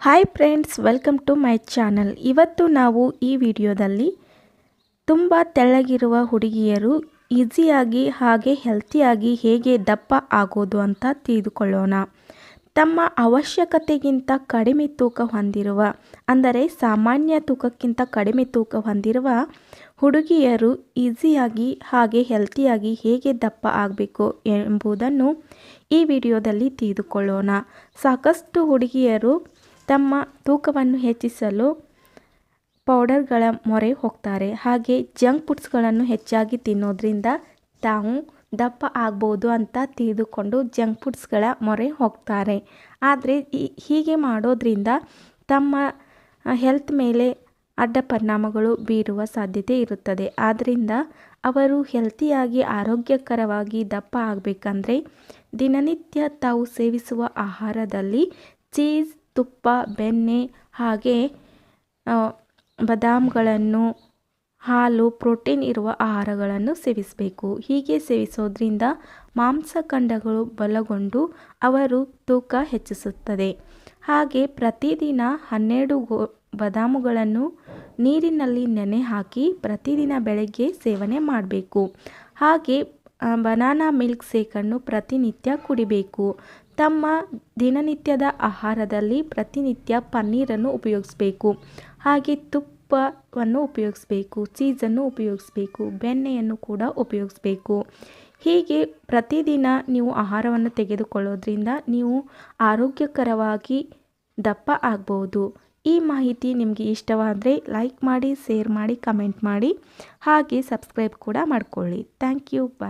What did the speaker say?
Hi friends welcome to my channel ಇವತ್ತು ನಾವು ಈ ವಿಡಿಯೋದಲ್ಲಿ ತುಂಬ ತೆಳ್ಳಗಿರುವ ಹುಡುಗಿಯರು ಈಸಿಯಾಗಿ ಹಾಗೆ ಹೆಲ್ತಿಯಾಗಿ ಹೇಗೆ ದಪ್ಪ ಆಗೋದು ಅಂತ ತಿಳಿದುಕೊಳ್ಳೋಣ. ತಮ್ಮ ಅವಶ್ಯಕತೆಗಿಂತ ಕಡಿಮೆ ತೂಕ ಹೊಂದಿರುವ, ಅಂದರೆ ಸಾಮಾನ್ಯ ತೂಕಕ್ಕಿಂತ ಕಡಿಮೆ ತೂಕ ಹೊಂದಿರುವ ಹುಡುಗಿಯರು ಈಸಿಯಾಗಿ ಹಾಗೆ ಹೆಲ್ತಿಯಾಗಿ ಹೇಗೆ ದಪ್ಪ ಆಗಬೇಕು ಎಂಬುದನ್ನು ಈ ವಿಡಿಯೋದಲ್ಲಿ ತಿಳಿದುಕೊಳ್ಳೋಣ. ಸಾಕಷ್ಟು ಹುಡುಗಿಯರು ತಮ್ಮ ತೂಕವನ್ನು ಹೆಚ್ಚಿಸಲು ಪೌಡರ್ಗಳ ಮೊರೆ ಹೋಗ್ತಾರೆ. ಹಾಗೆ ಜಂಕ್ ಫುಡ್ಸ್ಗಳನ್ನು ಹೆಚ್ಚಾಗಿ ತಿನ್ನೋದ್ರಿಂದ ತಾವು ದಪ್ಪ ಆಗ್ಬೋದು ಅಂತ ತಿಳಿದುಕೊಂಡು ಜಂಕ್ ಫುಡ್ಸ್ಗಳ ಮೊರೆ ಹೋಗ್ತಾರೆ. ಆದರೆ ಹೀಗೆ ಮಾಡೋದ್ರಿಂದ ತಮ್ಮ ಹೆಲ್ತ್ ಮೇಲೆ ಅಡ್ಡ ಪರಿಣಾಮಗಳು ಬೀರುವ ಸಾಧ್ಯತೆ ಇರುತ್ತದೆ. ಆದ್ದರಿಂದ ಅವರು ಹೆಲ್ತಿಯಾಗಿ, ಆರೋಗ್ಯಕರವಾಗಿ ದಪ್ಪ ಆಗಬೇಕಂದ್ರೆ ದಿನನಿತ್ಯ ತಾವು ಸೇವಿಸುವ ಆಹಾರದಲ್ಲಿ ಚೀಸ್ ತುಪ್ಪ, ಬೆಣ್ಣೆ ಹಾಗೆ ಬದಾಮ್ಗಳನ್ನು, ಹಾಲು, ಪ್ರೋಟೀನ್ ಇರುವ ಆಹಾರಗಳನ್ನು ಸೇವಿಸಬೇಕು. ಹೀಗೆ ಸೇವಿಸೋದ್ರಿಂದ ಮಾಂಸಖಂಡಗಳು ಬಲಗೊಂಡು ಅವರು ತೂಕ ಹೆಚ್ಚಿಸುತ್ತದೆ. ಹಾಗೆ ಪ್ರತಿದಿನ ಹನ್ನೆರಡು ಗೋ, ಬದಾಮುಗಳನ್ನು ನೀರಿನಲ್ಲಿ ನೆನೆ ಹಾಕಿ ಪ್ರತಿದಿನ ಬೆಳಗ್ಗೆ ಸೇವನೆ ಮಾಡಬೇಕು. ಹಾಗೆ ಬನಾನಾ ಮಿಲ್ಕ್ ಶೇಕನ್ನು ಪ್ರತಿನಿತ್ಯ ಕುಡಿಬೇಕು. ತಮ್ಮ ದಿನನಿತ್ಯದ ಆಹಾರದಲ್ಲಿ ಪ್ರತಿನಿತ್ಯ ಪನ್ನೀರನ್ನು ಉಪಯೋಗಿಸಬೇಕು. ಹಾಗೆ ತುಪ್ಪವನ್ನು ಉಪಯೋಗಿಸಬೇಕು, ಚೀಸನ್ನು ಉಪಯೋಗಿಸಬೇಕು, ಬೆಣ್ಣೆಯನ್ನು ಕೂಡ ಉಪಯೋಗಿಸಬೇಕು. ಹೀಗೆ ಪ್ರತಿದಿನ ನೀವು ಆಹಾರವನ್ನು ತೆಗೆದುಕೊಳ್ಳೋದ್ರಿಂದ ನೀವು ಆರೋಗ್ಯಕರವಾಗಿ ದಪ್ಪ ಆಗ್ಬೋದು. ಈ ಮಾಹಿತಿ ನಿಮಗೆ ಇಷ್ಟವಾದರೆ ಲೈಕ್ ಮಾಡಿ, ಶೇರ್ ಮಾಡಿ, ಕಮೆಂಟ್ ಮಾಡಿ. ಹಾಗೆ ಸಬ್ಸ್ಕ್ರೈಬ್ ಕೂಡ ಮಾಡ್ಕೊಳ್ಳಿ. Thank you. ಬಾಯ್.